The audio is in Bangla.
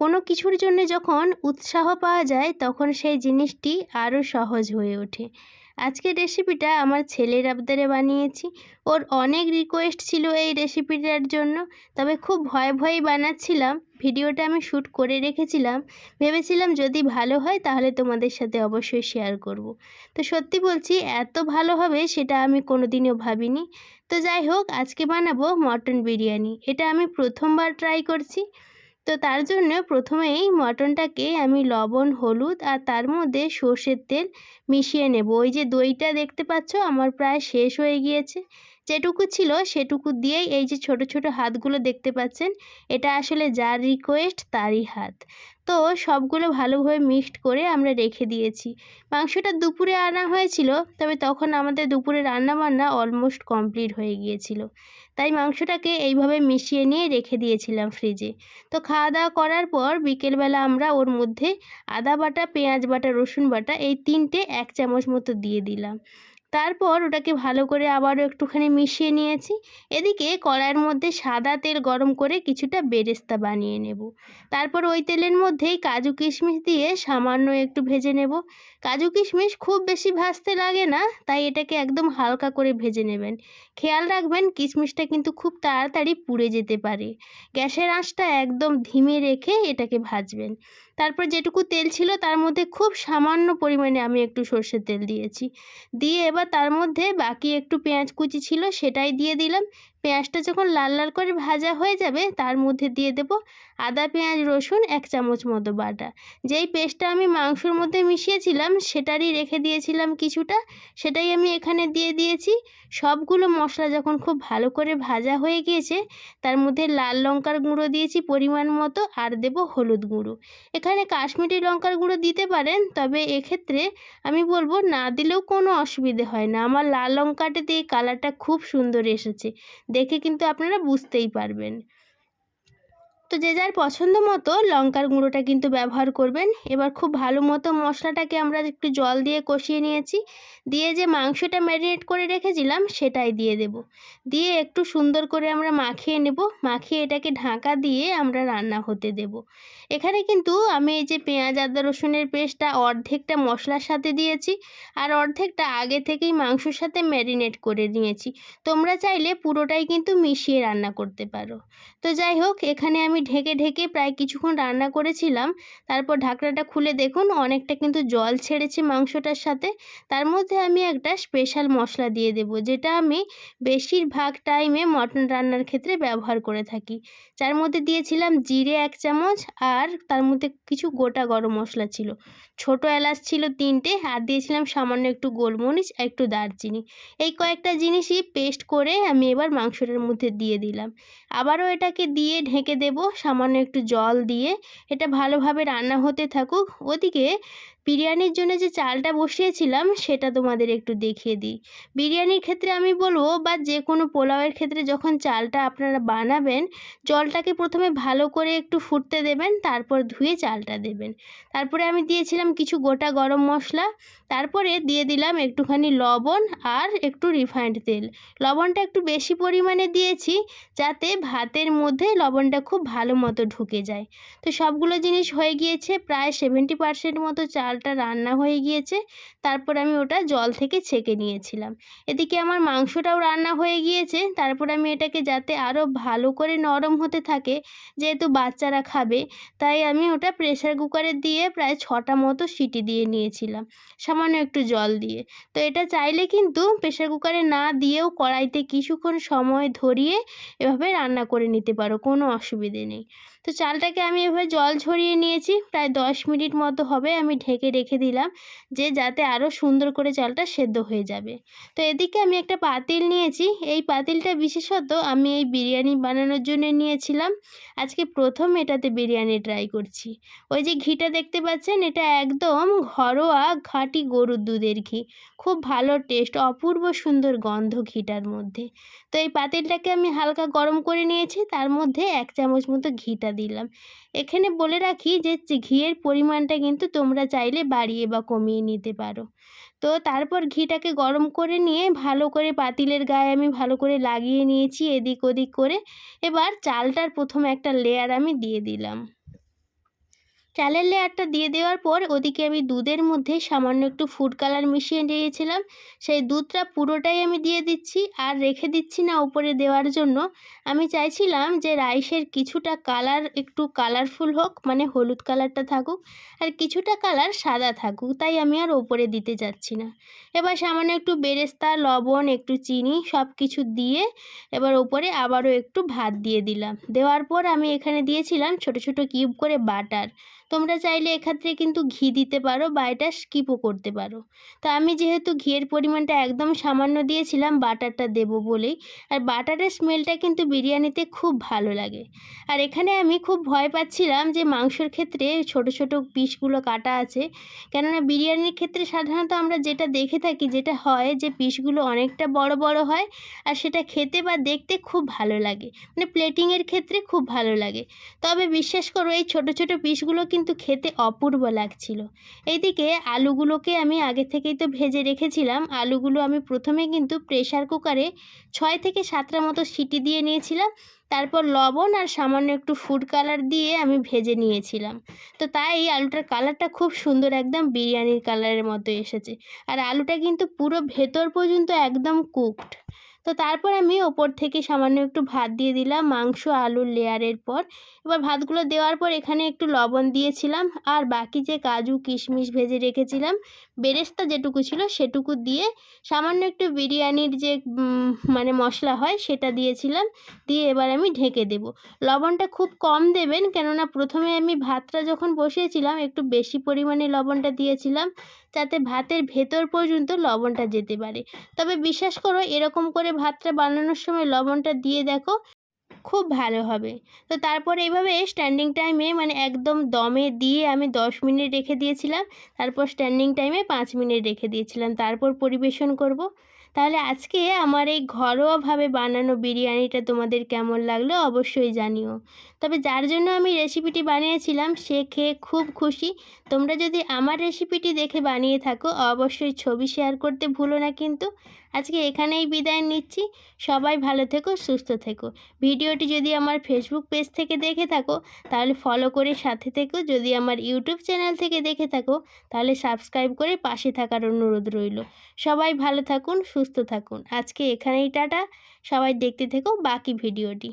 কোনো কিছুর জন্যে যখন উৎসাহ পাওয়া যায়, তখন সেই জিনিসটি আরও সহজ হয়ে ওঠে। আজকের রেসিপিটা আমার ছেলের আবদারে বানিয়েছি। ওর অনেক রিকোয়েস্ট ছিল এই রেসিপিটার জন্য। তবে খুব ভয়ে ভয়েই বানাচ্ছিলাম। ভিডিওটা আমি শ্যুট করে রেখেছিলাম। ভেবেছিলাম যদি ভালো হয়, তাহলে তোমাদের সাথে অবশ্যই শেয়ার করব। তো সত্যি বলছি, এত ভালো হবে সেটা আমি কোনোদিনও ভাবিনি। তো যাই হোক, আজকে বানাবো মটন বিরিয়ানি। এটা আমি প্রথমবার ট্রাই করছি। তো তার জন্য প্রথমেই মটনটাকে আমি লবণ, হলুদ আর তার মধ্যে সর্ষের তেল মিশিয়ে নেব। ওই যে দইটা দেখতে পাচ্ছ, আমার প্রায় শেষ হয়ে গিয়েছে। যেটুকু ছিল সেটুকু দিয়েই এই যে ছোট ছোট হাতগুলো দেখতে পাচ্ছেন, এটা আসলে যার রিকোয়েস্ট তারই হাত। তো সবগুলো ভালোভাবে মিক্সড করে আমরা রেখে দিয়েছি। মাংসটা দুপুরে আনা হয়েছিল, তবে তখন আমাদের দুপুরে রান্নাবান্না অলমোস্ট কমপ্লিট হয়ে গিয়েছিল। তাই মাংসটাকে এইভাবে মিশিয়ে নিয়ে রেখে দিয়েছিলাম ফ্রিজে তো খাওয়া দাওয়া করার পর বিকেলবেলা আমরা ওর মধ্যে আদা বাটা, পেঁয়াজ বাটা, রসুন বাটা এই তিনটে এক চামচ মতো দিয়ে দিলাম। তারপর ওটাকে ভালো করে আবারও একটুখানি মিশিয়ে নিয়েছি। এদিকে কড়াইয়ের মধ্যে সাদা তেল গরম করে কিছুটা বেরেস্তা বানিয়ে নেব। তারপর ওই তেলের মধ্যেই কাজু কিশমিশ দিয়ে সামান্য একটু ভেজে নেব। কাজু কিশমিশ খুব বেশি ভাজতে লাগে না, তাই এটাকে একদম হালকা করে ভেজে নেবেন। খেয়াল রাখবেন কিশমিশটা কিন্তু খুব তাড়াতাড়ি পুড়ে যেতে পারে। গ্যাসের আঁচটা একদম ধিমে রেখে এটাকে ভাজবেন। তারপর যেটুকু তেল ছিল তার মধ্যে খুব সামান্য পরিমাণে আমি একটু সর্ষের তেল দিয়েছি। দিয়ে এবার তার মধ্যে বাকি একটু পেঁয়াজ কুচি ছিল সেটাই দিয়ে দিলাম। পেঁয়াজটা যখন লাল লাল করে ভাজা হয়ে যাবে, তার মধ্যে দিয়ে দেব আদা, পেঁয়াজ, রসুন, এক চামচ মতো বাটা। যেই পেস্টটা আমি মাংসর মধ্যে মিশিয়েছিলাম, সেটারই রেখে দিয়েছিলাম কিছুটা। সেটাই আমি এখানে দিয়ে দিয়েছি। সবগুলো মশলা যখন খুব ভালো করে ভাজা হয়ে গিয়েছে, তার মধ্যে লাল লঙ্কার গুঁড়ো দিয়েছি পরিমাণ মতো, আর দেব হলুদ গুঁড়ো। এখানে কাশ্মীরি লঙ্কার গুঁড়ো দিতে পারেন, তবে এক্ষেত্রে আমি বলব না দিলেও কোনো অসুবিধে হয় না। আমার লাল লঙ্কাটা দিয়ে কালারটা খুব সুন্দর এসেছে। দেখে কিন্তু আপনারা বুঝতেই পারবেন। তো যে যার পছন্দ মতো লঙ্কার গুঁড়োটা কিন্তু ব্যবহার করবেন। এবার খুব ভালো মতো মশলাটাকে আমরা একটু জল দিয়ে কষিয়ে নিয়েছি। দিয়ে যে মাংসটা ম্যারিনেট করে রেখেছিলাম সেটাই দিয়ে দেব। দিয়ে একটু সুন্দর করে আমরা মাখিয়ে নেব। মাখিয়ে এটাকে ঢাকা দিয়ে আমরা রান্না হতে দেব। এখানে কিন্তু আমি এই যে পেঁয়াজ, আদা, রসুনের পেস্টটা অর্ধেকটা মশলার সাথে দিয়েছি আর অর্ধেকটা আগে থেকেই মাংসর সাথে ম্যারিনেট করে নিয়েছি। তোমরা চাইলে পুরোটাই কিন্তু মিশিয়ে রান্না করতে পারো। তো যাই হোক, এখানে আমি ঢেকে ঢেকে প্রায় কিছুক্ষণ রান্না করেছিলাম। তারপর ঢাকনাটা খুলে দেখুন, অনেকটা কিন্তু জল ছেড়েছে মাংসটার সাথে। তার মধ্যে আমি একটা স্পেশাল মশলা দিয়ে দেব, যেটা আমি বেশিরভাগ টাইমে মটন রান্নার ক্ষেত্রে ব্যবহার করে থাকি। যার মধ্যে দিয়েছিলাম জিরে এক চামচ আর তার মধ্যে কিছু গোটা গরম মশলা ছিল। ছোট এলাচ ছিল তিনটে আর দিয়েছিলাম সামান্য একটু গোলমরিচ, একটু দারচিনি। এই কয়েকটা জিনিসই পেস্ট করে আমি এবার মাংসটার মধ্যে দিয়ে দিলাম। আবারও এটাকে দিয়ে ঢেকে দেব সামান্য একটু জল দিয়ে এটা ভালোভাবে রান্না হতে থাকুক। ওদিকে বিরিয়ানির জন্য যে চালটা বসিয়েছিলাম, সেটা তোমাদের একটু দেখিয়ে দিই। বিরিয়ানির ক্ষেত্রে আমি বলব, বা যে কোনো পোলাওয়ের ক্ষেত্রে যখন চালটা আপনারা বানাবেন, জলটাকে প্রথমে ভালো করে একটু ফুটতে দেবেন, তারপর ধুয়ে চালটা দেবেন। তারপরে আমি দিয়েছিলাম কিছু গোটা গরম মশলা, তারপরে দিয়ে দিলাম একটুখানি লবণ আর একটু রিফাইন্ড তেল। লবণটা একটু বেশি পরিমাণে দিয়েছি, যাতে ভাতের মধ্যে লবণটা খুব ভালো মতো ঢুকে যায়। তো সবগুলো জিনিস হয়ে গিয়েছে, প্রায় সেভেন্টি পার্সেন্ট মতো চালটা রান্না হয়ে গিয়েছে, তারপর আমি ওটা জল থেকে ছেঁকে নিয়েছিলাম। এদিকে আমার মাংসটাও রান্না হয়ে গিয়েছে, তারপর আমি এটাকে যাতে আরও ভালো করে নরম হতে থাকে, যেহেতু বাচ্চারা খাবে, তাই আমি ওটা প্রেশার কুকারে দিয়ে প্রায় ছটা মতো সিটি দিয়ে নিয়েছিলাম, সামান্য একটু জল দিয়ে। তো এটা চাইলে কিন্তু প্রেশার কুকারে না দিয়েও কড়াইতে কিছুক্ষণ সময় ধরিয়ে এভাবে রান্না করে নিতে পারো, কোনো অসুবিধে নেই। তো চালটাকে আমি এভাবে জল ঝরিয়ে নিয়েছি, প্রায় দশ মিনিট মতো হবে আমি ঢেকে রেখে দিলাম যে যাতে আরও সুন্দর করে চালটা সেদ্ধ হয়ে যাবে। তো এদিকে আমি একটা পাতিল নিয়েছি। এই পাতিলটা বিশেষত আমি এই বিরিয়ানি বানানোর জন্য নিয়েছিলাম। আজকে প্রথম এটাতে বিরিয়ানি ট্রাই করছি। ওই যে ঘিটা দেখতে পাচ্ছেন, এটা একদম ঘরোয়া খাঁটি গরুর দুধের ঘি। খুব ভালো টেস্ট অপূর্ব সুন্দর গন্ধ ঘিটার মধ্যে। তো এই পাতিলটাকে আমি হালকা গরম করে নিয়েছি, তার মধ্যে এক চামচ মতো ঘিটা দিলাম। এখানে বলে রাখি যে ঘিয়ের পরিমাণটা কিন্তু তোমরা চাইলে বাড়িয়ে বা কমিয়ে নিতে পারো। তো তারপর ঘিটাকে গরম করে নিয়ে ভালো করে পাতিলের গায়ে আমি ভালো করে লাগিয়ে নিয়েছি এদিক ওদিক করে। এবার চালটার প্রথম একটা লেয়ার আমি দিয়ে দিলাম। চালের লেয়ারটা দিয়ে দেওয়ার পর ওদিকে আমি দুধের মধ্যে সামান্য একটু ফুড কালার মিশিয়ে দিয়েছিলাম সেই দুধটা পুরোটাই আমি দিয়ে দিচ্ছি আর রেখে দিচ্ছি না উপরে দেওয়ার জন্য। আমি চাইছিলাম যে রাইসের কিছুটা কালার একটু কালারফুল হোক মানে হলুদ কালারটা থাকুক, আর কিছুটা কালার সাদা থাকুক, তাই আমি আর ওপরে দিতে যাচ্ছি না। এবার সামান্য একটু বেরেস্তা, লবণ, একটু চিনি সব কিছু দিয়ে এবার ওপরে আবারও একটু ভাত দিয়ে দিলাম। দেওয়ার পর আমি এখানে দিয়েছিলাম ছোট ছোট কিউব করে বাটার। তোমরা চাইলে এক্ষেত্রে কিন্তু ঘি দিতে পারো বা এটা স্কিপও করতে পারো। তা আমি যেহেতু ঘিয়ের পরিমাণটা একদম সামান্য দিয়েছিলাম, বাটারটা দেবো বলেই। আর বাটারের স্মেলটা কিন্তু বিরিয়ানিতে খুব ভালো লাগে। আর এখানে আমি খুব ভয় পাচ্ছিলাম যে মাংসর ক্ষেত্রে ছোট ছোট পিসগুলো কাটা আছে। কেননা বিরিয়ানির ক্ষেত্রে সাধারণত আমরা যেটা দেখে থাকি, যেটা হয় যে পিসগুলো অনেকটা বড় বড় হয় আর সেটা খেতে বা দেখতে খুব ভালো লাগে। মানে প্লেটিংয়ের ক্ষেত্রে খুব ভালো লাগে। তবে বিশ্বাস করো, এই ছোট ছোট পিসগুলো কিন্তু খেতে অপূর্ব লাগছিল। এইদিকে আলুগুলোকে আমি আগে থেকেই তো ভেজে রেখেছিলাম। আলুগুলো আমি প্রথমে কিন্তু প্রেশার কুকারে ছয় থেকে সাতটা মতো সিটি দিয়ে নিয়েছিলাম। তারপর লবণ আর সামান্য একটু ফুড কালার দিয়ে আমি ভেজে নিয়েছিলাম। তো তাই আলুটার কালারটা খুব সুন্দর একদম বিরিয়ানির কালারের মতো এসেছে। আর আলুটা কিন্তু পুরো ভেতর পর্যন্ত একদম কুকড তো তারপর আমি ওপর থেকে সামান্য একটু ভাত দিয়ে দিলাম, মাংস, আলুর লেয়ারের পর। এবার ভাতগুলো দেওয়ার পর এখানে একটু লবণ দিয়েছিলাম আর বাকি যে কাজু, কিশমিশ ভেজে রেখেছিলাম, বেরেস্তা যেটুকু ছিল সেটুকু দিয়ে সামান্য একটু বিরিয়ানির যে মানে মশলা হয় সেটা দিয়েছিলাম, দিয়ে এবার আমি ঢেকে দেব। লবণটা খুব কম দেবেন কেননা প্রথমে আমি ভাতটা যখন বসিয়েছিলাম একটু বেশি পরিমাণে লবণটা দিয়েছিলাম, যাতে ভাতের ভেতর পর্যন্ত লবণটা যেতে পারে। তবে বিশ্বাস করো এরকম করে ভাতটা বানানোর সময় লবণটা দিয়ে দেখো খুব ভালো হবে। তো তারপর এইভাবে স্ট্যান্ডিং টাইমে মানে একদম দমে দিয়ে আমি দশ মিনিট রেখে দিয়েছিলাম। তারপর স্ট্যান্ডিং টাইমে পাঁচ মিনিট রেখে দিয়েছিলাম। তারপর পরিবেশন করব। তাহলে আজকে আমার এই ঘরোয়াভাবে বানানো বিরিয়ানিটা তোমাদের কেমন লাগল অবশ্যই জানিও। তবে যার জন্য আমি রেসিপিটি বানিয়েছিলাম, সে খেয়ে খুব খুশি। তোমরা যদি আমার রেসিপিটি দেখে বানিয়ে থাকো, অবশ্যই ছবি শেয়ার করতে ভুলো না কিন্তু। আজকে এখানেই বিদায় নিচ্ছি। সবাই ভালো থেকো, সুস্থ থেকো। ভিডিওটি যদি আমার ফেসবুক পেজ থেকে দেখে থাকো, তাহলে ফলো করে সাথে থেকো। যদি আমার ইউটিউব চ্যানেল থেকে দেখে থাকো, তাহলে সাবস্ক্রাইব করে পাশে থাকার অনুরোধ রইল। সবাই ভালো থাকুন সুস্থ থাকুন। আজকে এখানেই টাটা। সবাই দেখতে থেকো বাকি ভিডিওটি।